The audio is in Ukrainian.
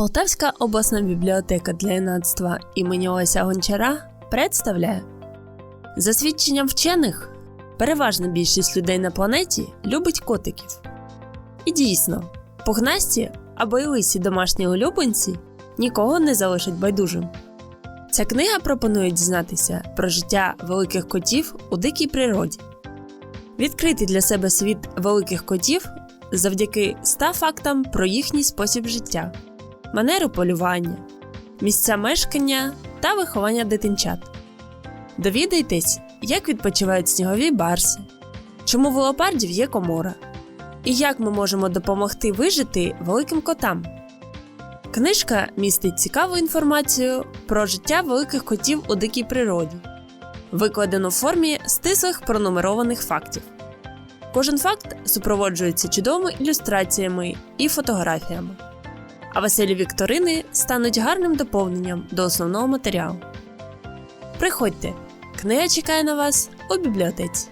Полтавська обласна бібліотека для юнацтва імені Ося Гончара представляє За свідченням вчених, переважна більшість людей на планеті любить котиків. І дійсно, пухнасті або й лисі домашні улюбленці нікого не залишать байдужим. Ця книга пропонує дізнатися про життя великих котів у дикій природі, відкрити для себе світ великих котів завдяки 100 фактам про їхній спосіб життя, манеру полювання, місця мешкання та виховання дитинчат. Довідайтесь, як відпочивають снігові барси, чому в леопардів є комора, і як ми можемо допомогти вижити великим котам. Книжка містить цікаву інформацію про життя великих котів у дикій природі, викладену в формі стислих пронумерованих фактів. Кожен факт супроводжується чудовими ілюстраціями і фотографіями, а веселі вікторини стануть гарним доповненням до основного матеріалу. Приходьте, книга чекає на вас у бібліотеці.